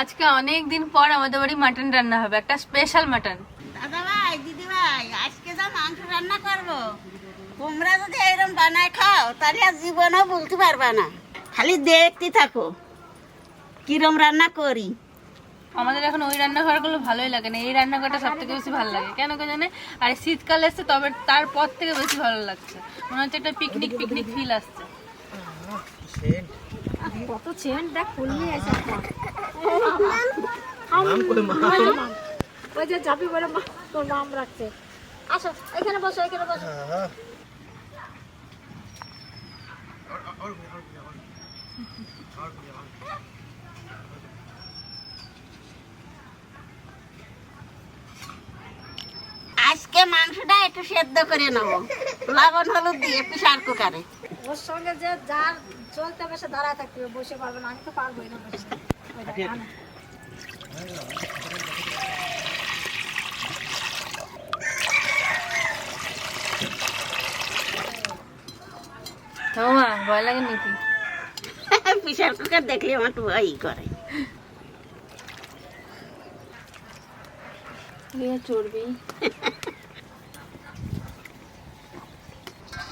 আজকে অনেক দিন পর আমাদের বাড়ি মাটন রান্না হবে একটা স্পেশাল মাটন দাদা ভাই দিদি ভাই আজকে যা মাংস রান্না করব। তোমরা যদি এরকম বানায় খাও তাহলে আর জীবনও বলতে পারবা না। খালি দেখতে থাকো কিরম রান্না করি। আমাদের এখন ওই রান্নাঘরগুলো ভালোই লাগে না এই রান্নাঘরটা সব থেকে বেশি ভালো লাগে। কেন কেন জানে? আর শীতকাল এসছে তবে তারপর থেকে বেশি ভালো লাগছে। মনে হচ্ছে একটা পিকনিক পিকনিক ফিল আসছে। কত চেন? দেখ ফুল নিয়ে আছে ওই যে চাপি বলে মা তোর মাম রাখছে। আসো এখানে বসো এখানে বসো। আজকে মাংসটা একটু সেদ্ধ করে নেব। লবণ হলুদ দিয়ে প্রেশার কুকারে। ওর সঙ্গে যে যার চলতে বসে দাঁড়ায় থাকতে হবে, বসে পারবে না আমি তো পারবোই না বসে। ভয় লাগে নাকি? প্রেশার কুকার দেখলে আমার একটু ভয়ই করে। চর্বি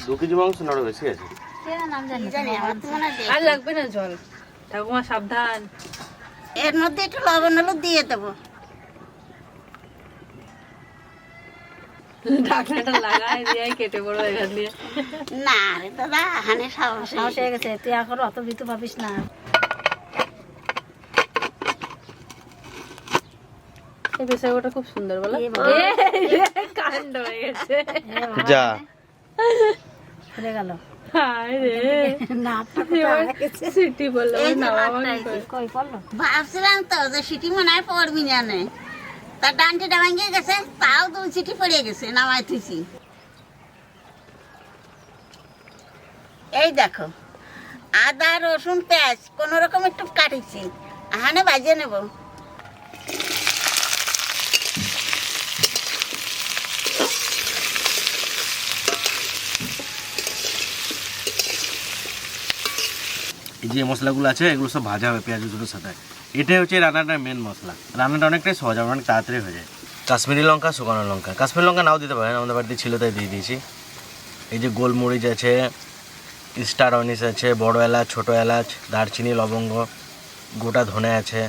দু কেজি মাংস না আরও বেশি আছে। আর লাগবে না জল। ঠাকুমা সাবধান। এর মধ্যে একটু লবণ হলুদ দিয়ে দেবো। ঢাকনাটা লাগাই দিয়ে কেটে পড়ো এখান দিয়ে। না রে দাদা হানে সাহস সাহস হয়ে গেছে তুই এখন অত ভীতু ভাবিস না। বিষয়টা খুব সুন্দর বলো। কাণ্ড হয়ে গেছে। যা। গেল। হায় ভাবছিলাম তো যে সিটি মনে হয় পড়বি না গেছে তাও দুই সিটি পড়ে গেছে নামাই থুইছি এই দেখো আদা রসুন পেঁয়াজ কোনো রকম একটু কাটিছি। আহানে বাজিয়ে নেব। যে মশলাগুলো আছে এগুলো সব ভাজা হবে পেঁয়াজ রসুনের সাথে। এটাই হচ্ছে রান্নাটার মেন মশলা। রান্নাটা অনেকটাই সহজ হবে অনেক তাড়াতাড়ি হয়ে যায়। কাশ্মীরি লঙ্কা শুকনো লঙ্কা। কাশ্মীরি লঙ্কা নাও দিতে পারেন আমাদের বাড়িতে ছিল তাই দিয়ে দিয়েছি। এই যে গোলমরিচ আছে স্টার অনিস আছে বড় এলাচ ছোট এলাচ দারচিনি লবঙ্গ গোটা ধনে আছে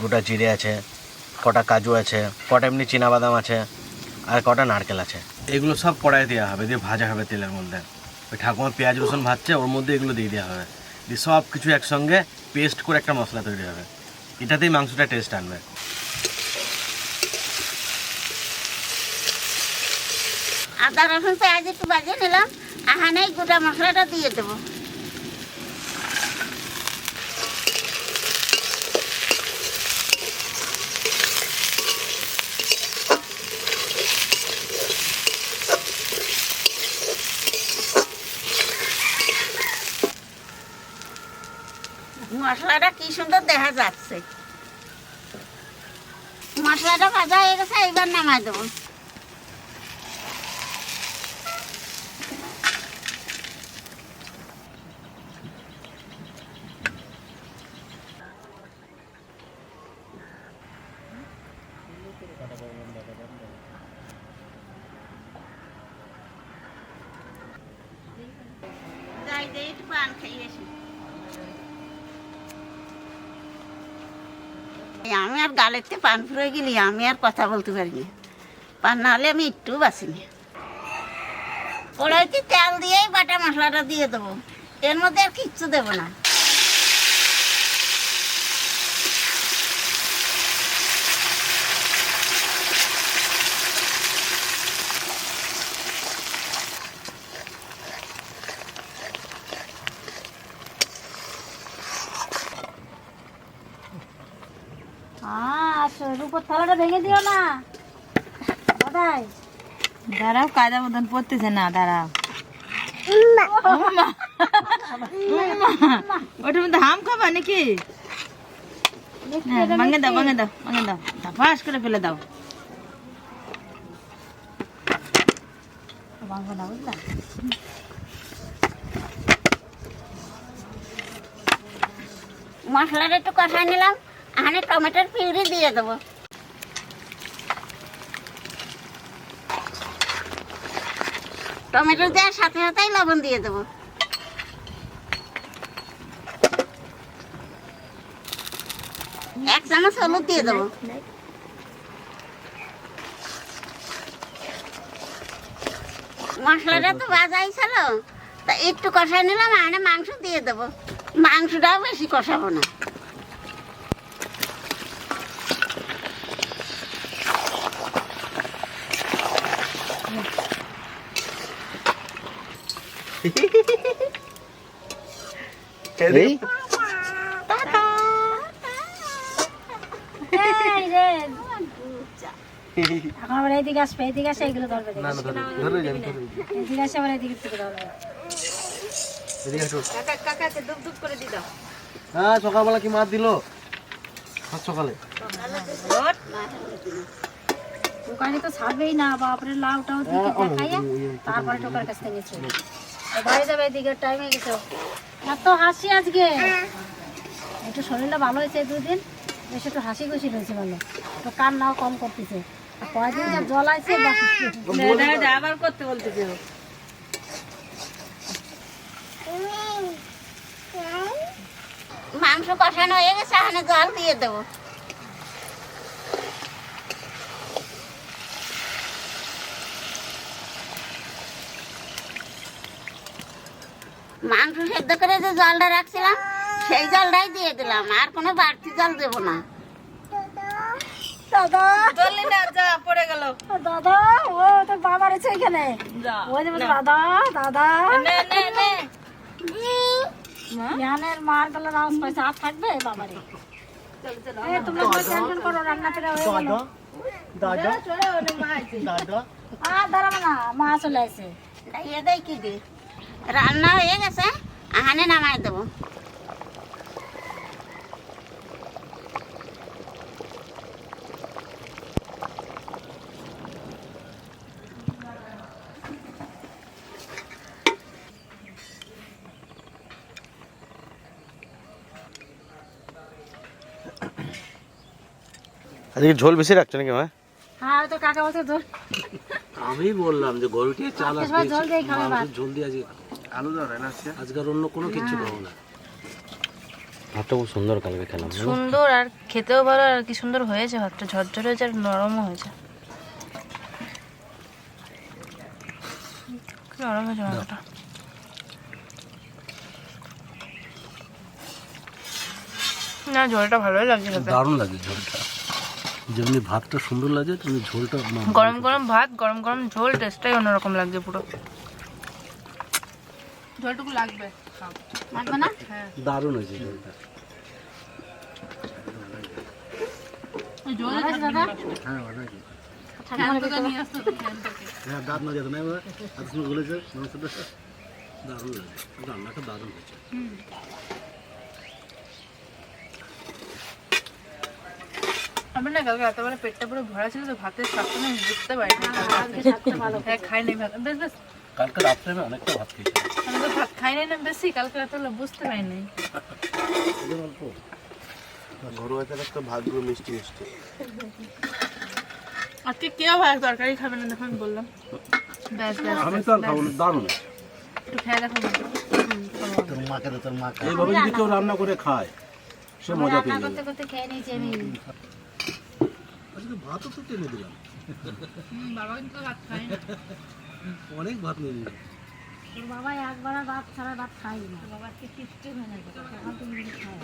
গোটা জিরে আছে কটা কাজু আছে কটা এমনি বাদাম আছে আর কটা নারকেল আছে। এগুলো সব কড়াই দেওয়া হবে দিয়ে ভাজা হবে তেলের মধ্যে। ওই ঠাকুমা পেঁয়াজ রসুন ভাজছে ওর মধ্যে এগুলো দিয়ে দেওয়া হবে। দিয়ে সব কিছু একসঙ্গে পেস্ট করে একটা মশলা তৈরি হবে। এটাতেই মাংসটা টেস্ট আনবে। আদা, রসুন, পেঁয়াজ একটু বাজিয়ে নিলাম। আহানে এই গোটা মশলাটা দিয়ে দেবো মশলাটা কি সুন্দর দেখা যাচ্ছে। মশলাটা ভাজা হয়ে গেছে এইবার নামাই দেবো। যাই দিয়ে একটু পান খাই আসি এই আমি আর গালেতে পান ফুরে গেলি, আমি আর কথা বলতে পারিনি। পান না হলে আমি একটু বাসিনি কড়াইতে তেল দিয়েই বাটা মশলাটা দিয়ে দেবো। এর মধ্যে আর কিচ্ছু দেবো না আসো রূপর থালাটা ভেঙে দিও না। কোথায় দাঁড়াও কায়দা মতন পড়তেছে না দাঁড়াও। ওটার মধ্যে হাম খাবা নাকি? হ্যাঁ, ভাঙে দাও ভাঙে দাও ভাঙে দাও। ফাঁস করে ফেলে দাও। ভাঙবো না বুঝলা? মশলাটা একটু কষাই নিলাম এখানে টমেটোর পিউরি দিয়ে দেবো। টমেটো দেওয়ার সাথে সাথেই লবণ দিয়ে দেবো। এক চামচ হলুদ দিয়ে দেবো। মশলাটা তো বাজাই ছিল তা একটু কষাই নিলাম আর মাংস দিয়ে দেবো। মাংসটাও বেশি কষাবো না। এই রে। এখন আবার এইদিকে আসবে এইদিকে আসে এগুলো ধরবে আসে আবার এইদিকে থেকে ধরবে হ্যাঁ সকালবেলা কি মাছ দিল সকালে দোকানে তো ছাড়বেই না বাপরে লাউটাও দিকে দেখাইয়া তারপরে টোকার কাছ থেকে চলে বাড়ি যাবে এদিকে টাইম হয়ে গেছে। এত হাসি আজকে। একটু শরীরটা ভালো হয়েছে দুদিন। বেশ একটু হাসি খুশি রয়েছে ভালো। তো কান্নাও কম করতেছে। আর কয়দিন যা জল আবার করতে বলতেছে। মাংস কষানো হয়ে গেছে এখানে জল দিয়ে দেবো। মাংস সেদ্ধ করে যে জলটা রাখছিলাম সেই জলটাই দিয়ে দিলাম। আর কোনো বাড়তি জল দেবো না। দাদা। চললি না যা পড়ে গেল। দাদা ও তোর বাবা রয়েছে এখানে। ওই যে দাদা দাদা। নে নে নে। জ্ঞানের মার থাকবে? বাবারে। চল চল এ, তোমরা কোনো টেনশন করো রান্না করে হয়ে গেল। দাদা মা দাদা। আর দাঁড়াবো না মা চলে আসে দেয় কি দি? রান্না হয়ে গেছে এখানে নামাই দেবো আজকে ঝোল বেশি রাখছো নাকি মা? হ্যাঁ তো কাকা বলছে ধর আমি বললাম যে গরুটি চাল আজকে সবাই জল দিয়ে খাবে ভাত। জল দিয়ে আজকে আলু দাও না আজকে আজকে আর অন্য কোনো কিছু খাব না। ভাতটা খুব সুন্দর কালকে খেলাম সুন্দর আর খেতেও ভালো আর কি সুন্দর হয়েছে ভাতটা। ঝরঝরে হয়েছে আর নরমও হয়েছে। নরম হয়েছে মাংসটা না ঝোলটা ভালোই লাগছে দারুণ লাগে ঝোলটা। যেমনি ভাতটা সুন্দর লাগে তেমনি ঝোলটা গরম গরম ভাত গরম গরম ঝোল টেস্টটাই অন্যরকম লাগছে পুরো। ঝোলটুকু লাগবে লাগবে না দারুণ হয়েছে ঝোলটা হ্যাঁ অনেকই। হ্যাঁ দাঁত না যেত না এবার এত সময় গলেছে মাংসটা দারুণ লাগে রান্নাটা দারুণ হয়েছে আমি না কালকে রাতেবেলা পেটটা পুরো ভরা ছিল তো ভাতের স্বাদটা না বুঝতে পারিনি হ্যাঁ খাই নাই ভাত বেশ বেশ কালকে রাত্রে আমি অনেকটা ভাত খেয়েছি আমি তো ভাত খাই নাই না বেশি কালকে রাতেবেলা বুঝতে পারিনি ওদের অল্প ঘরোয়া চাল একটা ভাগ্য মিষ্টি মিষ্টি। আজকে কেউ ভাত তরকারি খাবে না দেখো আমি বললাম ব্যাস ব্যাস আমি তো আর খাব না দারুণ একটু খেয়ে দেখো তোর মাকে তোর মাকে। এইভাবে যদি কেউ রান্না করে খায় সে মজা পেয়ে যাবে। করতে করতে খেয়ে নিয়েছি আমি। আজকে ভাতও তো টেনে দিলাম। বাবা কিন্তু ভাত খায়। অনেক ভাত নিয়ে নিলাম। তোর বাবা একবার ভাত ছাড়া ভাত খাই না বাবা কি কিচ্ছু হয় না এখন তুমি খাও।